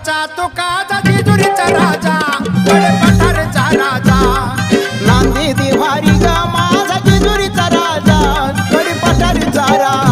राजाचा तो काजा जेजुरीचा राजा? पठारचा राजा. नांदी दिवारी गा माझा जेजुरीचा राजा. गडी पठारीचा राजा.